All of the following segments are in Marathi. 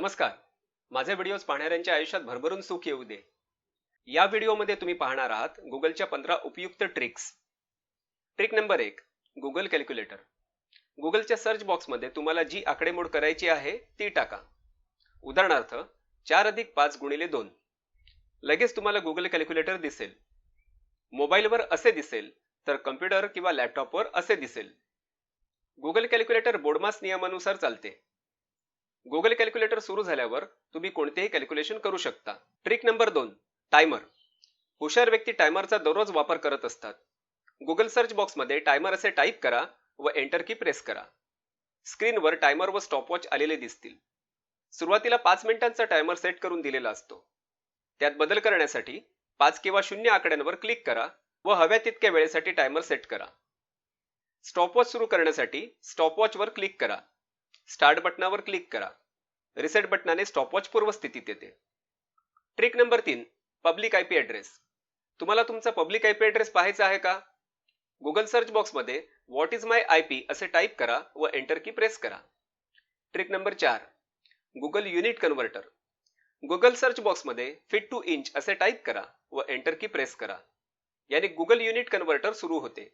नमस्कार. माझे व्हिडिओज पाहणाऱ्यांच्या आयुष्यात भरभरून सुख येऊ दे. या व्हिडिओमध्ये तुम्ही पाहणार आहात गुगलच्या पंधरा उपयुक्त ट्रिक्स ट्रिक नंबर एक गुगल कॅल्क्युलेटर गुगलच्या सर्च बॉक्समध्ये तुम्हाला जी आकडेमोड करायची आहे ती टाका. उदाहरणार्थ चार अधिक पाच गुणिले दोन. लगेच तुम्हाला गुगल कॅल्क्युलेटर दिसेल. मोबाईलवर असे दिसेल तर कम्प्युटर किंवा लॅपटॉपवर असे दिसेल. गुगल कॅल्क्युलेटर बोडमास नियमानुसार चालते. गुगल कॅल्क्युलेटर सुरू झाल्यावर तुम्ही कोणतेही कॅल्क्युलेशन करू शकता. ट्रिक नंबर दोन टायमर हुशार व्यक्ती टायमरचा दररोज वापर करत असतात. गुगल सर्च बॉक्समध्ये टायमर असे टाईप करा व एंटर की प्रेस करा. स्क्रीनवर टायमर व स्टॉपवॉच आलेले दिसतील. सुरुवातीला पाच मिनिटांचा टायमर सेट करून दिलेला असतो. त्यात बदल करण्यासाठी पाच किंवा शून्य आकड्यांवर क्लिक करा व हव्या तितक्या वेळेसाठी टायमर सेट करा. स्टॉपवॉच सुरू करण्यासाठी स्टॉपवॉचवर क्लिक करा. स्टार्ट बटनावर क्लिक करा. रिसेट बटनाने स्टॉपवॉच पूर्वस्थितीत येते. ट्रिक नंबर तीन पब्लिक आय पी ॲड्रेस. तुम्हाला तुमचा पब्लिक आय पी ॲड्रेस पाहायचा आहे का? गुगल सर्च बॉक्समध्ये what is my I P असे टाईप करा व एंटर की प्रेस करा. ट्रिक नंबर चार Google unit converter. Google search बॉक्समध्ये फिट टू इंच असे टाईप करा व एंटर की प्रेस करा. याने गुगल युनिट कन्व्हर्टर सुरू होते.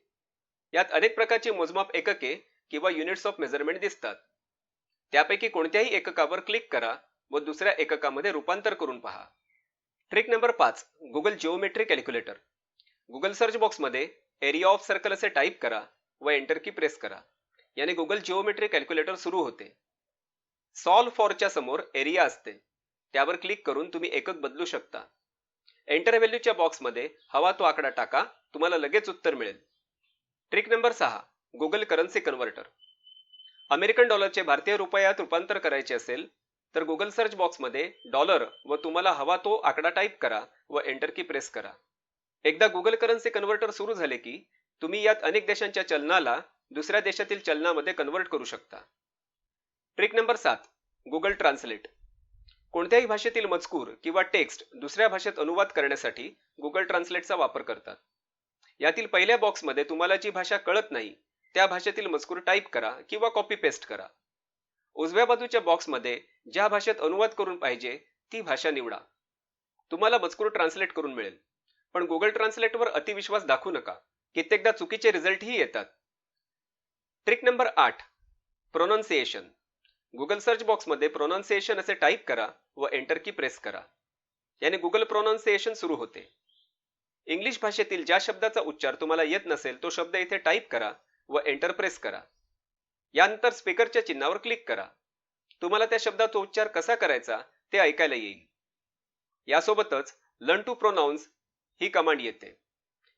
यात अनेक प्रकारची मोजमाप एकके किंवा युनिट्स ऑफ मेजरमेंट दिसतात. त्यापैकी कोणत्याही एककावर क्लिक करा व दुसऱ्या एककामध्ये रूपांतर करून पहा. ट्रिक नंबर पाच Google geometry calculator Google search बॉक्समध्ये एरिया ऑफ सर्कल असे टाईप करा व एंटर की प्रेस करा. याने गुगल जिओमेट्री कॅल्क्युलेटर सुरू होते. सॉल्व फॉरच्या समोर एरिया असते. त्यावर क्लिक करून तुम्ही एकक बदलू शकता. एंटर व्हॅल्यूच्या बॉक्समध्ये हवा तो आकडा टाका तुम्हाला लगेच उत्तर मिळेल. ट्रिक नंबर सहा गुगल करन्सी कन्व्हर्टर अमेरिकन डॉलरचे भारतीय रुपयात रूपांतर करायचे असेल तर गुगल सर्च बॉक्समध्ये डॉलर व तुम्हाला हवा तो आकडा टाईप करा व एंटर की प्रेस करा. एकदा गुगल करन्सी कन्व्हर्टर सुरू झाले की तुम्ही यात अनेक देशांच्या चलनाला दुसऱ्या देशातील चलनामध्ये कन्व्हर्ट करू शकता. ट्रिक नंबर सात गुगल ट्रान्सलेट कोणत्याही भाषेतील मजकूर किंवा टेक्स्ट दुसऱ्या भाषेत अनुवाद करण्यासाठी गुगल ट्रान्सलेटचा वापर करतात. यातील पहिल्या बॉक्समध्ये तुम्हाला जी भाषा कळत नाही त्या भाषेतील मजकूर टाईप करा किंवा कॉपी पेस्ट करा. उजव्या बाजूच्या बॉक्समध्ये ज्या भाषेत अनुवाद करून पाहिजे ती भाषा निवडा. तुम्हाला मजकूर ट्रान्सलेट करून मिळेल. पण गुगल ट्रान्सलेटवर अतिविश्वास दाखवू नका. कित्येकदा चुकीचे रिझल्टही येतात. ट्रिक नंबर आठ प्रोनाऊन्सिएशन गुगल सर्च बॉक्समध्ये प्रोनाऊन्सिएशन असे टाईप करा व एंटर की प्रेस करा. याने गुगल प्रोनाऊन्सिएशन सुरू होते. इंग्लिश भाषेतील ज्या शब्दाचा उच्चार तुम्हाला येत नसेल तो शब्द इथे टाईप करा. व एंटर प्रेस करा. यानंतर स्पीकरच्या चिन्हावर क्लिक करा. तुम्हाला त्या शब्दाचा उच्चार कसा करायचा ते ऐकायला येईल. यासोबतच लर्न टू प्रोनाऊन्स ही कमांड येते.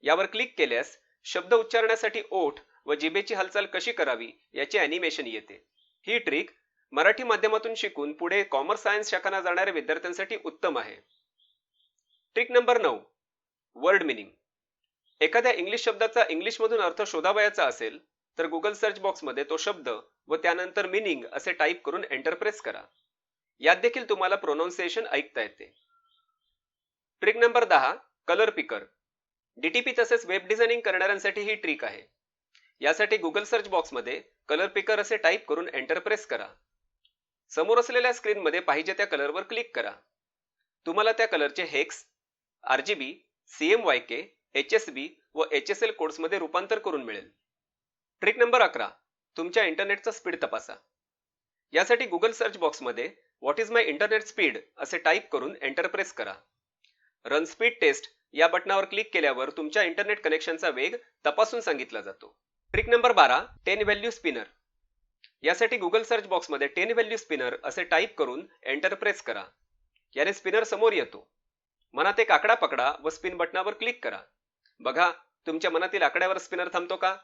यावर क्लिक केल्यास शब्द उच्चारण्यासाठी ओठ व जिबेची हालचाल कशी करावी याचे अॅनिमेशन येते. ही ट्रिक मराठी माध्यमातून शिकून पुढे कॉमर्स सायन्स शाखांना जाणाऱ्या विद्यार्थ्यांसाठी उत्तम आहे. ट्रिक नंबर नऊ. वर्ड मिनिंग एखाद्या इंग्लिश शब्दाचा इंग्लिशमधून अर्थ शोधावयाचा असेल तर गुगल सर्च बॉक्समध्ये तो शब्द व त्यानंतर मिनिंग असे टाईप करून एंटरप्रेस करा. यात देखील तुम्हाला प्रोनाऊन्सिएशन ऐकता येते. ट्रिक नंबर दहा कलर पिकर डीटीपी तसेच वेब डिझायनिंग करणाऱ्यांसाठी ही ट्रिक आहे. यासाठी गुगल सर्च बॉक्समध्ये कलर पिकर असे टाईप करून एंटरप्रेस करा. समोर असलेल्या स्क्रीनमध्ये पाहिजे त्या कलरवर क्लिक करा. तुम्हाला त्या कलरचे hex RGB CM Y K H S B व एच एस एल कोड्समध्ये रूपांतर करून मिळेल. ट्रिक नंबर अकरा. तुमच्या इंटरनेटचा स्पीड तपासा. यासाठी गुगल सर्च बॉक्समध्ये what is my internet speed असे टाईप करून एंटर प्रेस करा. रन स्पीड टेस्ट या बटनावर क्लिक केल्यावर तुमच्या इंटरनेट कनेक्शनचा वेग तपासून सांगितला जातो. ट्रिक नंबर बारा. Ten value spinner. यासाठी गुगल सर्च बॉक्समध्ये टेन व्हॅल्यू स्पिनर असे टाईप करून एंटर प्रेस करा. याने स्पिनर समोर येतो. मनात एक आकडा पकडा व स्पिन बटनावर क्लिक करा. बघा तुमच्या मनातील आकड्यावर स्पिनर थांबतो का?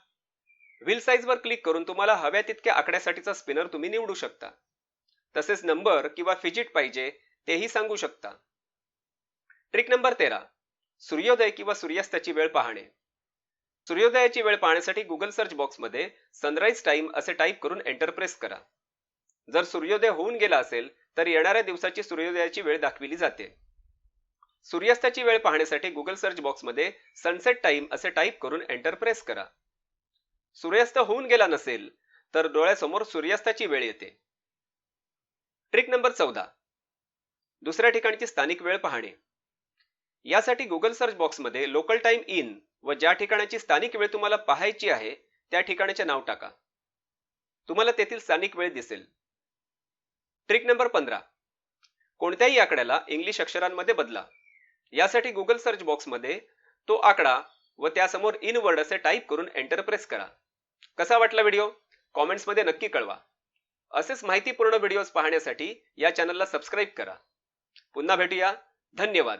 व्हील साईजवर क्लिक करून तुम्हाला हव्या तितक्या आकड्यासाठीचा स्पिनर तुम्ही निवडू शकता. तसेच नंबर किंवा फिजिट पाहिजे तेही सांगू शकता. ट्रिक नंबर तेरा. सूर्योदय किंवा सूर्यास्ताची वेळ पाहणे. सूर्योदयाची वेळ पाहण्यासाठी गुगल सर्च बॉक्समध्ये सनराईज टाइम असे टाईप करून एंटर प्रेस करा. जर सूर्योदय होऊन गेला असेल तर येणाऱ्या दिवसाची सूर्योदयाची वेळ दाखविली जाते. सूर्यास्ताची वेळ पाहण्यासाठी गुगल सर्च बॉक्समध्ये सनसेट टाइम असे टाईप करून एंटर प्रेस करा. सूर्यास्त होऊन गेला नसेल तर डोळ्यासमोर सूर्यास्ताची वेळ येते. ट्रिक नंबर चौदा. दुसऱ्या ठिकाणची स्थानिक वेळ पाहणे. यासाठी गुगल सर्च बॉक्समध्ये लोकल टाइम इन व ज्या ठिकाणाची स्थानिक वेळ तुम्हाला पाहायची आहे त्या ठिकाणाचे नाव टाका. तुम्हाला तेथील स्थानिक वेळ दिसेल. ट्रिक नंबर पंधरा. कोणत्याही आकड्याला इंग्लिश अक्षरांमध्ये बदला. यासाठी गुगल सर्च बॉक्समध्ये तो आकडा व त्यासमोर इन वर्ड असे टाईप करून एंटर प्रेस करा. कसा वाटला व्हिडिओ कॉमेंट्समध्ये नक्की कळवा. असेच माहितीपूर्ण व्हिडिओज पाहण्यासाठी या चॅनलला सबस्क्राईब करा. पुन्हा भेटूया. धन्यवाद.